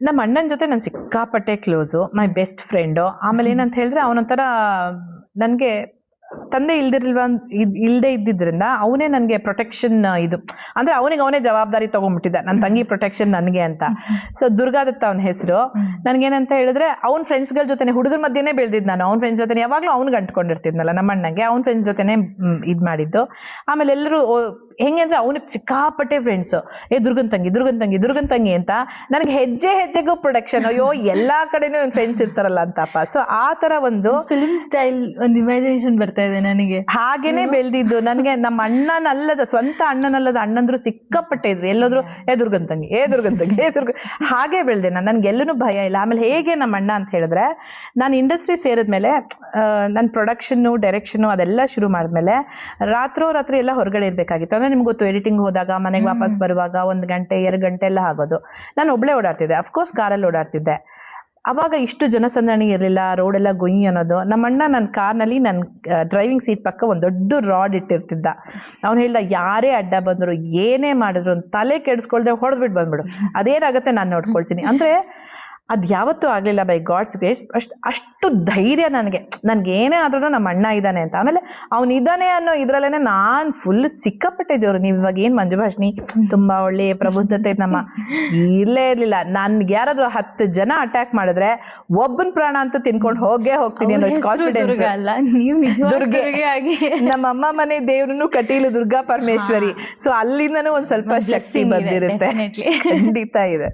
ನಮ್ಮ ಅಣ್ಣನ ಜೊತೆ ನಾನು ಸಿಕ್ಕಾಪಟ್ಟೆ ಕ್ಲೋಸು ಮೈ ಬೆಸ್ಟ್ ಫ್ರೆಂಡು ಆಮೇಲೆ ಏನಂತ ಹೇಳಿದ್ರೆ ಅವನೊಂಥರ ನನಗೆ ತಂದೆ ಇಲ್ದಿರ್ಲ್ವ ಇಲ್ಲದೆ ಇದ್ದಿದ್ರಿಂದ ಅವನೇ ನನಗೆ ಪ್ರೊಟೆಕ್ಷನ್ ಇದು ಅಂದ್ರೆ ಅವನಿಗೆ ಅವನೇ ಜವಾಬ್ದಾರಿ ತಗೊಂಡ್ಬಿಟ್ಟಿದ್ದ. ನನ್ನ ತಂಗಿ ಪ್ರೊಟೆಕ್ಷನ್ ನನಗೆ ಅಂತ. ಸೊ ದುರ್ಗಾದತ್ತ ಅವನ ಹೆಸರು. ನನಗೇನಂತ ಹೇಳಿದ್ರೆ ಅವ್ನ ಫ್ರೆಂಡ್ಸ್ಗಳ ಜೊತೆ ಹುಡುಗರ ಮಧ್ಯೆನೇ ಬೆಳೆದಿದ್ದು ನಾನು. ಅವ್ನ ಫ್ರೆಂಡ್ಸ್ ಜೊತೆ ಯಾವಾಗಲೂ ಅವ್ನಿಗೆ ಅಂಟ್ಕೊಂಡಿರ್ತಿದ್ನಲ್ಲ ನಮ್ಮ ಅಣ್ಣಂಗೆ. ಅವ್ನ ಫ್ರೆಂಡ್ಸ್ ಜೊತೆನೇ ಇದು ಮಾಡಿದ್ದು. ಆಮೇಲೆ ಎಲ್ಲರೂ ಹೆಂಗೆ ಅಂದ್ರೆ ಅವನಿಗೆ ಸಿಕ್ಕಾಪಟ್ಟೆ ಫ್ರೆಂಡ್ಸ್ ಏ ದುರ್ಗನ್ ತಂಗಿ ದುರ್ಗನ್ ತಂಗಿ ದುರ್ಗನ್ ತಂಗಿ ಅಂತ ನನಗೆ ಹೆಜ್ಜೆ ಹೆಜ್ಜೆಗೂ ಪ್ರೊಡಕ್ಷನ್ ಅಯ್ಯೋ ಎಲ್ಲಾ ಕಡೆನೂ ಫ್ರೆಂಡ್ಸ್ ಇರ್ತಾರಲ್ಲ ಅಂತಪ್ಪ. ಸೊ ಆ ತರ ಒಂದು ಫಿಲ್ಮ್ ಸ್ಟೈಲ್ ಒಂದು ಇಮ್ಯಾಜಿನೇಷನ್ ಬರ್ತಾ ಇದೆ ನನಗೆ. ಹಾಗೇನೆ ಬೆಳೆದಿದ್ದು. ನನಗೆ ನಮ್ಮ ಅಣ್ಣನಲ್ಲದ ಸ್ವಂತ ಅಣ್ಣನಲ್ಲದ ಅಣ್ಣಂದ್ರು ಸಿಕ್ಕಾಪಟ್ಟೆ ಇದ್ರು ಎಲ್ಲೋದ್ರು ಏ ದುರ್ಗನ್ ತಂಗಿ ಏ ದುರ್ಗನ್ ತಂಗಿ ಏ ದುರ್ಗ ಹಾಗೆ ಬೆಳೆದೆ ನಾನು. ನನ್ಗೆಲ್ಲೂ ಭಯ ಇಲ್ಲ. ಆಮೇಲೆ ಹೇಗೆ ನಮ್ಮ ಅಣ್ಣ ಅಂತ ಹೇಳಿದ್ರೆ ನಾನು ಇಂಡಸ್ಟ್ರಿ ಸೇರಿದ್ಮೇಲೆ ನನ್ನ ಪ್ರೊಡಕ್ಷನ್ನು ಡೈರೆಕ್ಷನ್ನು ಅದೆಲ್ಲ ಶುರು ಮಾಡಿದ್ಮೇಲೆ ರಾತ್ರೋ ರಾತ್ರಿ ಎಲ್ಲ ಹೊರಗಡೆ ಇರಬೇಕಾಗಿತ್ತು. ಅಂದರೆ ನಿಮ್ಗೆ ಗೊತ್ತು ಎಡಿಟಿಂಗ್ ಹೋದಾಗ ಮನೆಗೆ ವಾಪಸ್ ಬರುವಾಗ ಒಂದು ಗಂಟೆ ಎರಡು ಗಂಟೆ ಎಲ್ಲ ಆಗೋದು. ನಾನು ಒಬ್ಬಳೇ ಓಡಾಡ್ತಿದ್ದೆ. ಅಫ್ಕೋರ್ಸ್ ಕಾರಲ್ಲಿ ಓಡಾಡ್ತಿದ್ದೆ. ಅವಾಗ ಇಷ್ಟು ಜನಸಂದಣಿ ಇರಲಿಲ್ಲ ರೋಡೆಲ್ಲ ಗುಯ್ ಅನ್ನೋದು. ನಮ್ಮಣ್ಣ ನನ್ನ ಕಾರ್ನಲ್ಲಿ ನನ್ನ ಡ್ರೈವಿಂಗ್ ಸೀಟ್ ಪಕ್ಕ ಒಂದು ದೊಡ್ಡ ರಾಡ್ ಇಟ್ಟಿರ್ತಿದ್ದ. ಅವ್ನು ಹೇಳ್ದ ಯಾರೇ ಅಡ್ಡ ಬಂದರು ಏನೇ ಮಾಡಿದ್ರು ತಲೆ ಕೆಡಿಸ್ಕೊಳ್ದೆ ಹೊಡೆದ್ಬಿಟ್ಟು ಬಂದ್ಬಿಡು. ಅದೇನಾಗುತ್ತೆ ನಾನು ನೋಡ್ಕೊಳ್ತೀನಿ. ಅಂದರೆ ಅದು ಯಾವತ್ತೂ ಆಗಲಿಲ್ಲ ಬೈ ಗಾಡ್ಸ್ ಗ್ರೇಸ್ ಅಷ್ಟು ಅಷ್ಟು ಧೈರ್ಯ ನನಗೆ. ನನಗೆ ಏನೇ ಆದ್ರೂ ನಮ್ಮ ಅಣ್ಣ ಇದ್ದಾನೆ ಅಂತ. ಆಮೇಲೆ ಅವನಿದ್ದಾನೆ ಇದ್ದಾನೆ ಅನ್ನೋ ಇದರಲ್ಲೇ ನಾನು ಫುಲ್ ಸಿಕ್ಕಾಪಟ್ಟೆ ಜೋರು. ನೀವು ಇವಾಗ ಏನು ಮಂಜು ತುಂಬಾ ತುಂಬ ಒಳ್ಳೆ ಪ್ರಬುದ್ಧತೆ ನಮ್ಮ. ಇರಲೇ ಇರಲಿಲ್ಲ. ನನ್ಗೆ ಯಾರಾದ್ರೂ ಹತ್ತು ಜನ ಅಟ್ಯಾಕ್ ಮಾಡಿದ್ರೆ ಒಬ್ಬನ ಪ್ರಾಣ ಅಂತೂ ತಿನ್ಕೊಂಡು ಹೋಗೇ ಹೋಗ್ತೀನಿ ಅನ್ನೋ ಕಾನ್ಫಿಡೆನ್ಸ್ ದುರ್ಗ ಅಲ್ಲ. ನೀವು ದುರ್ಗೆ. ನಮ್ಮ ಅಮ್ಮ ಮನೆ ದೇವ್ರನ್ನು ಕಟೀಲು ದುರ್ಗಾ ಪರಮೇಶ್ವರಿ. ಸೊ ಅಲ್ಲಿಂದನೂ ಒಂದ್ ಸ್ವಲ್ಪ ಶಕ್ತಿ ಬಂದಿರುತ್ತೆ. ಖಂಡಿತ ಇದೆ.